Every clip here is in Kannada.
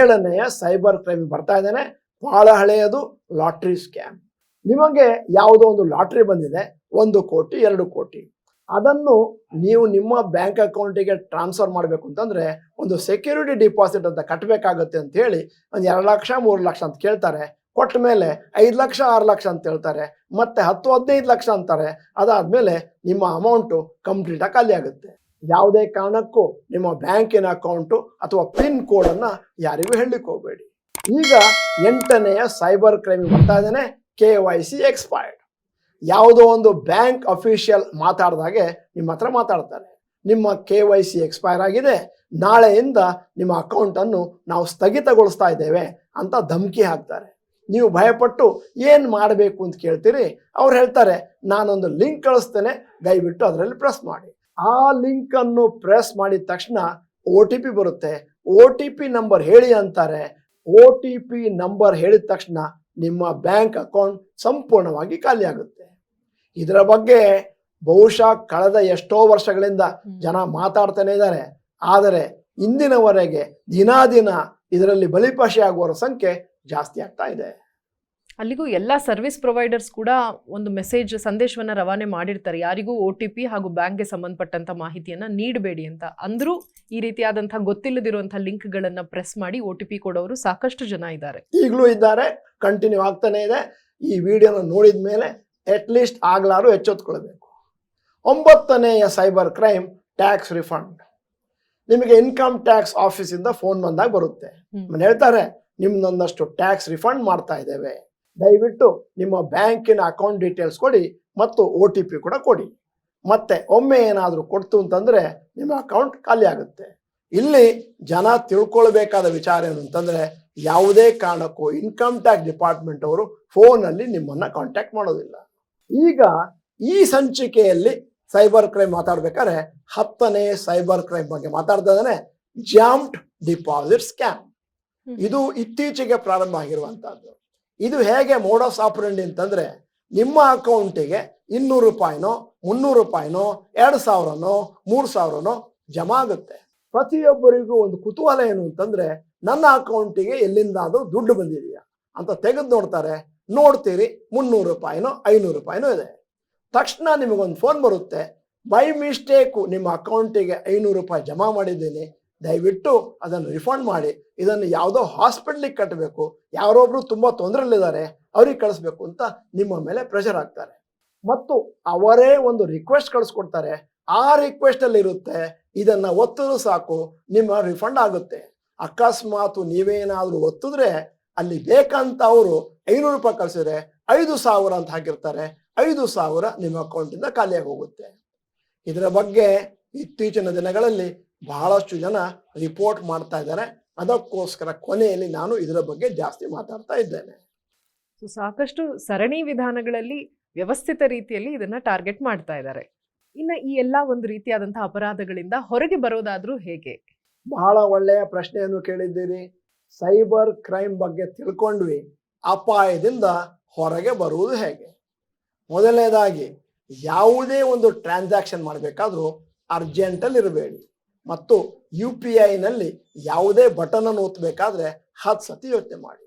ಏಳನೆಯ ಸೈಬರ್ ಕ್ರೈಮ್ ಬರ್ತಾ ಇದ್ದೇನೆ. ಬಹಳ ಹಳೆಯದು, ಲಾಟ್ರಿ ಸ್ಕ್ಯಾಮ್. ನಿಮಗೆ ಯಾವುದೋ ಒಂದು ಲಾಟ್ರಿ ಬಂದಿದೆ, ಒಂದು ಕೋಟಿ, ಎರಡು ಕೋಟಿ. ಅದನ್ನು ನೀವು ನಿಮ್ಮ ಬ್ಯಾಂಕ್ ಅಕೌಂಟಿಗೆ ಟ್ರಾನ್ಸ್ಫರ್ ಮಾಡಬೇಕು ಅಂತಂದ್ರೆ, ಒಂದು ಸೆಕ್ಯೂರಿಟಿ ಡಿಪಾಸಿಟ್ ಅಂತ ಕಟ್ಟಬೇಕಾಗುತ್ತೆ ಅಂತ ಹೇಳಿ, ಒಂದು ಎರಡು ಲಕ್ಷ, ಮೂರು ಲಕ್ಷ ಅಂತ ಕೇಳ್ತಾರೆ. ಕೊಟ್ಟ ಮೇಲೆ ಐದು ಲಕ್ಷ, ಆರು ಲಕ್ಷ ಅಂತ ಹೇಳ್ತಾರೆ. ಮತ್ತೆ ಹತ್ತು, ಹದಿನೈದು ಲಕ್ಷ ಅಂತಾರೆ. ಅದಾದ್ಮೇಲೆ ನಿಮ್ಮ ಅಮೌಂಟು ಕಂಪ್ಲೀಟಾಗಿ ಖಾಲಿ ಆಗುತ್ತೆ. ಯಾವುದೇ ಕಾರಣಕ್ಕೂ ನಿಮ್ಮ ಬ್ಯಾಂಕಿನ ಅಕೌಂಟು ಅಥವಾ ಪಿನ್ ಕೋಡನ್ನು ಯಾರಿಗೂ ಹೇಳಲಿಕ್ಕೆ ಹೋಗಬೇಡಿ. ಈಗ ಎಂಟನೆಯ ಸೈಬರ್ ಕ್ರೈಮ್ ಬರ್ತಾ ಇದ್ದೇನೆ, ಕೆ ವೈ ಸಿ ಎಕ್ಸ್ಪೈರ್ಡ್. ಯಾವುದೋ ಒಂದು ಬ್ಯಾಂಕ್ ಅಫಿಷಿಯಲ್ ಮಾತಾಡಿದಾಗೆ ನಿಮ್ಮ ಹತ್ರ ಮಾತಾಡ್ತಾರೆ. ನಿಮ್ಮ ಕೆ ವೈ ಸಿ ಎಕ್ಸ್ಪೈರ್ ಆಗಿದೆ, ನಾಳೆಯಿಂದ ನಿಮ್ಮ ಅಕೌಂಟನ್ನು ನಾವು ಸ್ಥಗಿತಗೊಳಿಸ್ತಾ ಇದ್ದೇವೆ ಅಂತ ಧಮಕಿ ಹಾಕ್ತಾರೆ. ನೀವು ಭಯಪಟ್ಟು ಏನು ಮಾಡಬೇಕು ಅಂತ ಕೇಳ್ತೀರಿ, ಅವ್ರು ಹೇಳ್ತಾರೆ, ನಾನೊಂದು ಲಿಂಕ್ ಕಳಿಸ್ತೇನೆ, ದಯವಿಟ್ಟು ಅದರಲ್ಲಿ ಪ್ರೆಸ್ ಮಾಡಿ. ಆ ಲಿಂಕ್ ಅನ್ನು ಪ್ರೆಸ್ ಮಾಡಿದ ತಕ್ಷಣ ಒ ಟಿ ಪಿ ಬರುತ್ತೆ. ಒ ಟಿ ಪಿ ನಂಬರ್ ಹೇಳಿ ಅಂತಾರೆ. ಒ ಟಿ ಪಿ ನಂಬರ್ ಹೇಳಿದ ತಕ್ಷಣ ನಿಮ್ಮ ಬ್ಯಾಂಕ್ ಅಕೌಂಟ್ ಸಂಪೂರ್ಣವಾಗಿ ಖಾಲಿಯಾಗುತ್ತೆ ಇದರ ಬಗ್ಗೆ ಬಹುಶಃ ಕಳೆದ ಎಷ್ಟೋ ವರ್ಷಗಳಿಂದ ಜನ ಮಾತಾಡ್ತಾನೆ ಇದ್ದಾರೆ. ಆದರೆ ಇಂದಿನವರೆಗೆ ದಿನಾ ದಿನ ಇದರಲ್ಲಿ ಬಲಿಪಶಿ ಆಗುವವರ ಸಂಖ್ಯೆ ಜಾಸ್ತಿ ಆಗ್ತಾ ಇದೆ. ಅಲ್ಲಿಗೂ ಎಲ್ಲ ಸರ್ವಿಸ್ ಪ್ರೊವೈಡರ್ಸ್ ಕೂಡ ಒಂದು ಮೆಸೇಜ್ ಸಂದೇಶವನ್ನ ರವಾನೆ ಮಾಡಿರ್ತಾರೆ. ಯಾರಿಗೂ ಒ ಟಿ ಪಿ ಹಾಗೂ ಬ್ಯಾಂಕ್ಗೆ ಸಂಬಂಧಪಟ್ಟಂಥ ಮಾಹಿತಿಯನ್ನು ನೀಡಬೇಡಿ ಅಂತ. ಅಂದರೂ ಈ ರೀತಿಯಾದಂಥ ಗೊತ್ತಿಲ್ಲದಿರುವಂಥ ಲಿಂಕ್ಗಳನ್ನು ಪ್ರೆಸ್ ಮಾಡಿ ಒ ಟಿ ಪಿ ಕೊಡೋರು ಸಾಕಷ್ಟು ಜನ ಇದ್ದಾರೆ. ಈಗಲೂ ಇದ್ದಾರೆ ಕಂಟಿನ್ಯೂ ಆಗ್ತಾನೆ ಇದೆ. ಈ ವಿಡಿಯೋನ ನೋಡಿದ ಮೇಲೆ ಅಟ್ಲೀಸ್ಟ್ ಆಗ್ಲಾರು ಎಚ್ಚೆತ್ಕೊಳ್ಬೇಕು. ಒಂಬತ್ತನೆಯ ಸೈಬರ್ ಕ್ರೈಮ್ ಟ್ಯಾಕ್ಸ್ ರಿಫಂಡ್ ನಿಮಗೆ ಇನ್ಕಮ್ ಟ್ಯಾಕ್ಸ್ ಆಫೀಸಿಂದ ಫೋನ್ ಬಂದಾಗ ಬರುತ್ತೆ. ಹೇಳ್ತಾರೆ ನಿಮ್ದೊಂದಷ್ಟು ಟ್ಯಾಕ್ಸ್ ರಿಫಂಡ್ ಮಾಡ್ತಾ ಇದ್ದೇವೆ. ದಯವಿಟ್ಟು ನಿಮ್ಮ ಬ್ಯಾಂಕಿನ ಅಕೌಂಟ್ ಡೀಟೇಲ್ಸ್ ಕೊಡಿ ಮತ್ತು ಒ ಟಿ ಪಿ ಕೂಡ ಕೊಡಿ. ಮತ್ತೆ ಒಮ್ಮೆ ಏನಾದರೂ ಕೊಡ್ತು ಅಂತಂದರೆ ನಿಮ್ಮ ಅಕೌಂಟ್ ಖಾಲಿ ಆಗುತ್ತೆ. ಇಲ್ಲಿ ಜನ ತಿಳ್ಕೊಳ್ಬೇಕಾದ ವಿಚಾರ ಏನು ಅಂತಂದರೆ ಯಾವುದೇ ಕಾರಣಕ್ಕೂ ಇನ್ಕಮ್ ಟ್ಯಾಕ್ಸ್ ಡಿಪಾರ್ಟ್ಮೆಂಟ್ ಅವರು ಫೋನಲ್ಲಿ ನಿಮ್ಮನ್ನು ಕಾಂಟ್ಯಾಕ್ಟ್ ಮಾಡೋದಿಲ್ಲ. ಈಗ ಈ ಸಂಚಿಕೆಯಲ್ಲಿ ಸೈಬರ್ ಕ್ರೈಮ್ ಮಾತಾಡ್ಬೇಕಾದ್ರೆ ಹತ್ತನೇ ಸೈಬರ್ ಕ್ರೈಮ್ ಬಗ್ಗೆ ಮಾತಾಡ್ತಾ ಇದ್ದಾನೆ ಜಾಮ್ಡ್ ಡಿಪಾಸಿಟ್ ಸ್ಕ್ಯಾಮ್. ಇದು ಇತ್ತೀಚೆಗೆ ಪ್ರಾರಂಭ ಆಗಿರುವಂತಹದ್ದು. ಇದು ಹೇಗೆ ಮೋಡಸ್ ಆಪರೇಂಡಿ ಅಂತಂದ್ರೆ ನಿಮ್ಮ ಅಕೌಂಟಿಗೆ ಇನ್ನೂರು ರೂಪಾಯಿನೋ, ಮುನ್ನೂರು ರೂಪಾಯಿನೋ, ಎರಡು ಸಾವಿರನೋ, ಮೂರು ಸಾವಿರನೋ ಜಮಾ ಆಗುತ್ತೆ. ಪ್ರತಿಯೊಬ್ಬರಿಗೂ ಒಂದು ಕುತೂಹಲ ಏನು ಅಂತಂದ್ರೆ ನನ್ನ ಅಕೌಂಟಿಗೆ ಎಲ್ಲಿಂದಾದ್ರೂ ದುಡ್ಡು ಬಂದಿದೆಯಾ? ಅಂತ ತೆಗೆದು ನೋಡ್ತಾರೆ. ನೋಡ್ತೀರಿ, ಮುನ್ನೂರು ರೂಪಾಯಿನೋ, ಐನೂರು ರೂಪಾಯಿನೋ ಇದೆ. ತಕ್ಷಣ ನಿಮಗೊಂದು ಫೋನ್ ಬರುತ್ತೆ. ಬೈ ಮಿಸ್ಟೇಕು ನಿಮ್ಮ ಅಕೌಂಟಿಗೆ ಐನೂರು ರೂಪಾಯಿ ಜಮಾ ಮಾಡಿದ್ದೀನಿ. ದಯವಿಟ್ಟು ಅದನ್ನು ರಿಫಂಡ್ ಮಾಡಿ. ಇದನ್ನು ಯಾವುದೋ ಹಾಸ್ಪಿಟ್ಲಿಗೆ ಕಟ್ಟಬೇಕು ಯಾರೊಬ್ರು ತುಂಬ ತೊಂದರೆಯಲ್ಲಿದ್ದಾರೆ, ಅವ್ರಿಗೆ ಕಳಿಸ್ಬೇಕು ಅಂತ ನಿಮ್ಮ ಮೇಲೆ ಪ್ರೆಷರ್ ಹಾಕ್ತಾರೆ. ಮತ್ತು ಅವರೇ ಒಂದು ರಿಕ್ವೆಸ್ಟ್ ಕಳಿಸ್ಕೊಡ್ತಾರೆ. ಆ ರಿಕ್ವೆಸ್ಟ್ ಅಲ್ಲಿ ಇರುತ್ತೆ, ಇದನ್ನ ಒತ್ತಿದ್ರು ಸಾಕು, ನಿಮ್ಮ ರಿಫಂಡ್ ಆಗುತ್ತೆ. ಅಕಸ್ಮಾತ್ ನೀವೇನಾದರೂ ಒತ್ತಿದ್ರೆ, ಅಲ್ಲಿ ಬೇಕಂತ ಅವರು ಐನೂರು ರೂಪಾಯಿ ಕಳಿಸಿದ್ರೆ, ಐದು ಸಾವಿರ ಅಂತ ಹಾಕಿರ್ತಾರೆ. ಐದು ಸಾವಿರ ನಿಮ್ಮ ಅಕೌಂಟಿಂದ ಖಾಲಿಯಾಗಿ ಹೋಗುತ್ತೆ. ಇದರ ಬಗ್ಗೆ ಇತ್ತೀಚಿನ ದಿನಗಳಲ್ಲಿ ಬಹಳಷ್ಟು ಜನ ರಿಪೋರ್ಟ್ ಮಾಡ್ತಾ ಇದ್ದಾರೆ. ಅದಕ್ಕೋಸ್ಕರ ಕೊನೆಯಲ್ಲಿ ನಾನು ಇದರ ಬಗ್ಗೆ ಜಾಸ್ತಿ ಮಾತಾಡ್ತಾ ಇದ್ದೇನೆ. ಸೊ ಸಾಕಷ್ಟು ಸರಣಿ ವಿಧಾನಗಳಲ್ಲಿ ವ್ಯವಸ್ಥಿತ ರೀತಿಯಲ್ಲಿ ಇದನ್ನ ಟಾರ್ಗೆಟ್ ಮಾಡ್ತಾ ಇದ್ದಾರೆ. ಇನ್ನು ಈ ಎಲ್ಲ ಒಂದು ರೀತಿಯಾದಂತಹ ಅಪರಾಧಗಳಿಂದ ಹೊರಗೆ ಬರೋದಾದ್ರೂ ಹೇಗೆ? ಬಹಳ ಒಳ್ಳೆಯ ಪ್ರಶ್ನೆಯನ್ನು ಕೇಳಿದ್ದೀರಿ. ಸೈಬರ್ ಕ್ರೈಮ್ ಬಗ್ಗೆ ತಿಳ್ಕೊಂಡ್ವಿ. ಅಪಾಯದಿಂದ ಹೊರಗೆ ಬರುವುದು ಹೇಗೆ? ಮೊದಲನೇದಾಗಿ ಯಾವುದೇ ಒಂದು ಟ್ರಾನ್ಸಾಕ್ಷನ್ ಮಾಡಬೇಕಾದ್ರೂ ಅರ್ಜೆಂಟಲ್ಲಿ ಇರಬೇಡಿ ಮತ್ತು ಯು ಪಿ ಐನಲ್ಲಿ ಯಾವುದೇ ಬಟನ್ ಅನ್ನು ಒತ್ತಬೇಕಾದ್ರೆ ಹತ್ತು ಸತಿ ಯೋಚನೆ ಮಾಡಿ.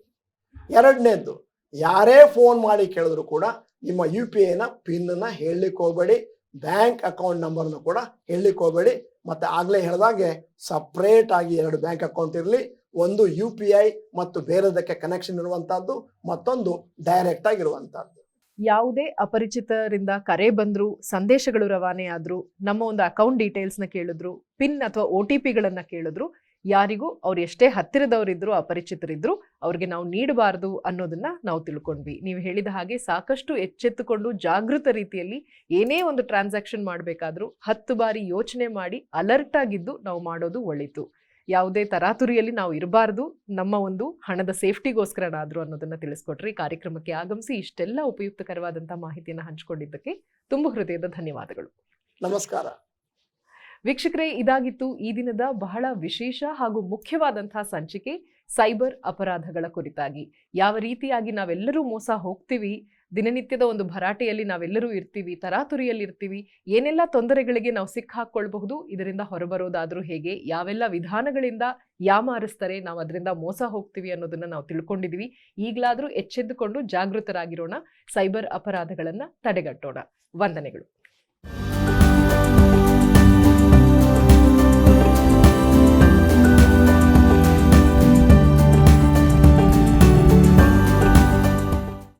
ಎರಡನೇದ್ದು, ಯಾರೇ ಫೋನ್ ಮಾಡಿ ಕೇಳಿದ್ರು ಕೂಡ ನಿಮ್ಮ ಯು ಪಿ ಐನ ಪಿನ್ನ ಹೇಳಲಿಕ್ಕೆ ಹೋಗಬೇಡಿ ಬ್ಯಾಂಕ್ ಅಕೌಂಟ್ ನಂಬರ್ನು ಕೂಡ ಹೇಳಲಿಕ್ಕೆ ಹೋಗಬೇಡಿ, ಮತ್ತೆ ಆಗ್ಲೇ ಹೇಳಿದಾಗೆ ಸಪ್ರೇಟ್ ಆಗಿ ಎರಡು ಬ್ಯಾಂಕ್ ಅಕೌಂಟ್ ಇರಲಿ, ಒಂದು ಯು ಪಿ ಐ ಮತ್ತು ಬೇರೆದಕ್ಕೆ ಕನೆಕ್ಷನ್ ಇರುವಂತಹದ್ದು, ಮತ್ತೊಂದು ಡೈರೆಕ್ಟ್ ಆಗಿರುವಂತಹದ್ದು ಯಾವುದೇ ಅಪರಿಚಿತರಿಂದ ಕರೆ ಬಂದರೂ, ಸಂದೇಶಗಳು ರವಾನೆ ಆದರೂ, ನಮ್ಮ ಒಂದು ಅಕೌಂಟ್ ಡೀಟೇಲ್ಸ್ನ ಕೇಳಿದ್ರು ಪಿನ್ ಅಥವಾ ಒ ಟಿ ಪಿಗಳನ್ನು ಕೇಳಿದ್ರು, ಯಾರಿಗೂ ಅವ್ರು ಎಷ್ಟೇ ಹತ್ತಿರದವರಿದ್ರು, ಅಪರಿಚಿತರಿದ್ರು, ಅವ್ರಿಗೆ ನಾವು ನೀಡಬಾರ್ದು ಅನ್ನೋದನ್ನ ನಾವು ತಿಳ್ಕೊಂಡ್ವಿ. ನೀವು ಹೇಳಿದ ಹಾಗೆ ಸಾಕಷ್ಟು ಎಚ್ಚೆತ್ತುಕೊಂಡು ಜಾಗೃತ ರೀತಿಯಲ್ಲಿ ಏನೇ ಒಂದು ಟ್ರಾನ್ಸಾಕ್ಷನ್ ಮಾಡಬೇಕಾದ್ರೂ ಹತ್ತು ಬಾರಿ ಯೋಚನೆ ಮಾಡಿ ಅಲರ್ಟ್ ಆಗಿದ್ದು ನಾವು ಮಾಡೋದು ಒಳಿತು. ಯಾವುದೇ ತರಾತುರಿಯಲ್ಲಿ ನಾವು ಇರಬಾರ್ದು ನಮ್ಮ ಒಂದು ಹಣದ ಸೇಫ್ಟಿಗೋಸ್ಕರನಾದ್ರು ಅನ್ನೋದನ್ನ ತಿಳಿಸ್ಕೊಟ್ರಿ. ಕಾರ್ಯಕ್ರಮಕ್ಕೆ ಆಗಮಿಸಿ ಇಷ್ಟೆಲ್ಲ ಉಪಯುಕ್ತಕರವಾದಂಥ ಮಾಹಿತಿಯನ್ನು ಹಂಚಿಕೊಂಡಿದ್ದಕ್ಕೆ ತುಂಬ ಹೃದಯದ ಧನ್ಯವಾದಗಳು. ನಮಸ್ಕಾರ. ವೀಕ್ಷಕರೇ ಇದಾಗಿತ್ತು ಈ ದಿನದ ಬಹಳ ವಿಶೇಷ ಹಾಗೂ ಮುಖ್ಯವಾದಂತಹ ಸಂಚಿಕೆ ಸೈಬರ್ ಅಪರಾಧಗಳ ಕುರಿತಾಗಿ. ಯಾವ ರೀತಿಯಾಗಿ ನಾವೆಲ್ಲರೂ ಮೋಸ ಹೋಗ್ತೀವಿ ದಿನನಿತ್ಯದ ಒಂದು ಭರಾಟೆಯಲ್ಲಿ ನಾವೆಲ್ಲರೂ ಇರ್ತೀವಿ, ತರಾತುರಿಯಲ್ಲಿ ಇರ್ತೀವಿ, ಏನೆಲ್ಲ ತೊಂದರೆಗಳಿಗೆ ನಾವು ಸಿಕ್ಕಾಕೊಳ್ಬಹುದು, ಇದರಿಂದ ಹೊರಬರೋದಾದರೂ ಹೇಗೆ, ಯಾವೆಲ್ಲ ವಿಧಾನಗಳಿಂದ ಯಾಮಾರಿಸ್ತಾರೆ ನಾವು ಅದರಿಂದ ಮೋಸ ಹೋಗ್ತೀವಿ ಅನ್ನೋದನ್ನ ನಾವು ತಿಳ್ಕೊಂಡಿದೀವಿ. ಈಗಲಾದರೂ ಎಚ್ಚೆದ್ದುಕೊಂಡು ಜಾಗೃತರಾಗಿರೋಣ, ಸೈಬರ್ ಅಪರಾಧಗಳನ್ನು ತಡೆಗಟ್ಟೋಣ. ವಂದನೆಗಳು.